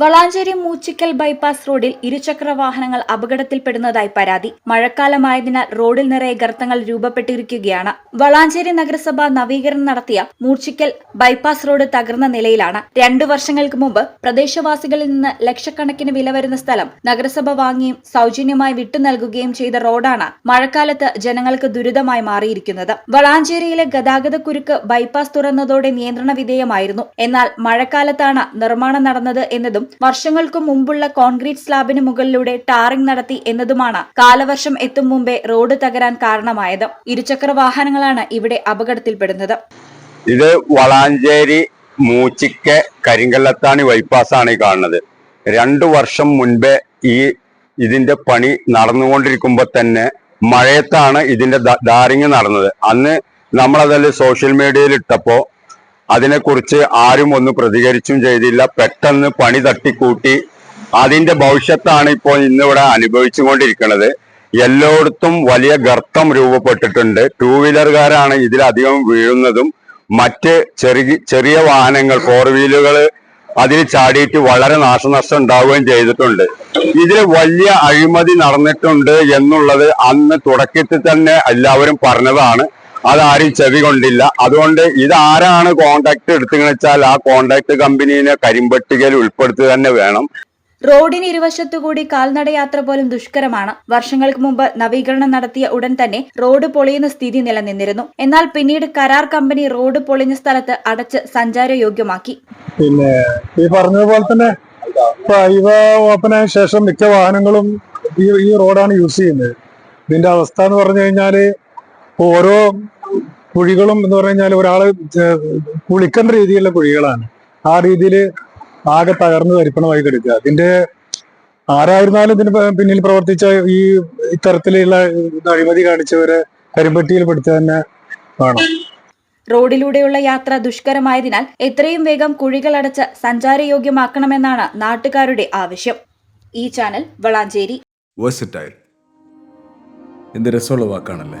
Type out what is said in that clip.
Valanchery Moochikkal bypass റോഡിൽ ഇരുചക്ര വാഹനങ്ങൾ അപകടത്തിൽപ്പെടുന്നതായി പരാതി. മഴക്കാലമായതിനാൽ റോഡിൽ നിറയെ ഗർത്തങ്ങൾ രൂപപ്പെട്ടിരിക്കുകയാണ്. വളാഞ്ചേരി നഗരസഭ നവീകരണം നടത്തിയ മൂച്ചിക്കൽ ബൈപ്പാസ് റോഡ് തകർന്ന നിലയിലാണ്. രണ്ടു വർഷങ്ങൾക്ക് മുമ്പ് പ്രദേശവാസികളിൽ നിന്ന് ലക്ഷക്കണക്കിന് വില വരുന്ന സ്ഥലം നഗരസഭ വാങ്ങിയും സൗജന്യമായി വിട്ടു നൽകുകയും ചെയ്ത റോഡാണ് മഴക്കാലത്ത് ജനങ്ങൾക്ക് ദുരിതമായി മാറിയിരിക്കുന്നത്. വളാഞ്ചേരിയിലെ ഗതാഗത കുരുക്ക് ബൈപ്പാസ് തുറന്നതോടെ നിയന്ത്രണ വിധേയമായിരുന്നു. എന്നാൽ മഴക്കാലത്താണ് നിർമ്മാണം നടന്നത് എന്നതും വർഷങ്ങൾക്കു മുമ്പുള്ള കോൺക്രീറ്റ് സ്ലാബിന് മുകളിലൂടെ ടാറിംഗ് നടത്തി എന്നതുമാണ് കാലവർഷം എത്തും മുമ്പേ റോഡ് തകരാൻ കാരണമായത്. ഇരുചക്ര വാഹനങ്ങളാണ് ഇവിടെ അപകടത്തിൽപ്പെടുന്നത്. ഇത് വളാഞ്ചേരി മൂച്ചിക്ക കരിങ്കല്ലത്താണി ബൈപ്പാസ് ആണ് ഈ കാണുന്നത്. രണ്ടു വർഷം മുൻപേ ഈ ഇതിന്റെ പണി നടന്നുകൊണ്ടിരിക്കുമ്പോൾ തന്നെ മഴയത്താണ് ഇതിന്റെ ഡാറിങ് നടന്നത്. അന്ന് നമ്മളതെല്ലാം സോഷ്യൽ മീഡിയയിൽ ഇട്ടപ്പോ അതിനെക്കുറിച്ച് ആരും ഒന്നും പ്രതികരിച്ചും ചെയ്തില്ല. പെട്ടെന്ന് പണി തട്ടിക്കൂട്ടി. അതിന്റെ ഭവിഷ്യത്താണ് ഇപ്പോൾ ഇന്നിവിടെ അനുഭവിച്ചുകൊണ്ടിരിക്കുന്നത്. എല്ലായിടത്തും വലിയ ഗർത്തം രൂപപ്പെട്ടിട്ടുണ്ട്. ടൂ വീലറുകാരാണ് ഇതിലധികം വീഴുന്നതും. മറ്റ് ചെറിയ ചെറിയ വാഹനങ്ങൾ ഫോർ വീലുകൾ അതിൽ ചാടിയിട്ട് വളരെ നാശനഷ്ടം ഉണ്ടാവുകയും ചെയ്തിട്ടുണ്ട്. ഇതിൽ വലിയ അഴിമതി നടന്നിട്ടുണ്ട് എന്നുള്ളത് അന്ന് തുടക്കത്തിൽ തന്നെ എല്ലാവരും പറഞ്ഞതാണ്. അതാരും ചെവി കൊണ്ടില്ല. അതുകൊണ്ട് ഇതാരാണ് കോണ്ടാക്ട് എടുത്തുകയെന്ന് വെച്ചാൽ ആ കോണ്ടാക്ട് കമ്പനീനെ കരിമ്പട്ടികയിൽ ഉൾപ്പെടുത്തുക തന്നെ വേണം. റോഡിന് ഇരുവശത്തുകൂടി കാൽനടയാത്ര പോലും ദുഷ്കരമാണ്. വർഷങ്ങൾക്ക് മുമ്പ് നവീകരണം നടത്തിയ ഉടൻ തന്നെ റോഡ് പൊളിയുന്ന സ്ഥിതി നിലനിന്നിരുന്നു. എന്നാൽ പിന്നീട് കരാർ കമ്പനി റോഡ് പൊളിഞ്ഞ സ്ഥലത്ത് അടച്ച് സഞ്ചാരയോഗ്യമാക്കി. പിന്നെ ഈ പറഞ്ഞതുപോലെ തന്നെ ഇവ ഓപ്പണായ ശേഷം മിക്ക വാഹനങ്ങളും ഈ ഈ റോഡാണ് യൂസ് ചെയ്യുന്നത്. ഇതിന്റെ അവസ്ഥ എന്ന് പറഞ്ഞു കഴിഞ്ഞാൽ ഓരോ കുഴികളും എന്ന് പറഞ്ഞു കഴിഞ്ഞാൽ ഒരാൾ കുളിക്കേണ്ട രീതിയിലുള്ള കുഴികളാണ്. ആ രീതിയിൽ ആകെ തകർന്നു തരിപ്പണമായി കിടക്കുക. അതിന്റെ ആരായിരുന്നാലും ഇതിന് പിന്നിൽ പ്രവർത്തിച്ച ഈ ഇത്തരത്തിലുള്ള ഇത് അഴിമതി കാണിച്ചവരെ കരിമ്പട്ടിയിൽ പെടുത്തുക തന്നെ വേണം. റോഡിലൂടെയുള്ള യാത്ര ദുഷ്കരമായതിനാൽ എത്രയും വേഗം കുഴികൾ അടച്ച് സഞ്ചാരയോഗ്യമാക്കണമെന്നാണ് നാട്ടുകാരുടെ ആവശ്യം. ഈ ചാനൽ വളാഞ്ചേരി. വേഴ്സറ്റൈൽ എന്ത് രസമുള്ള വാക്കാണല്ലേ?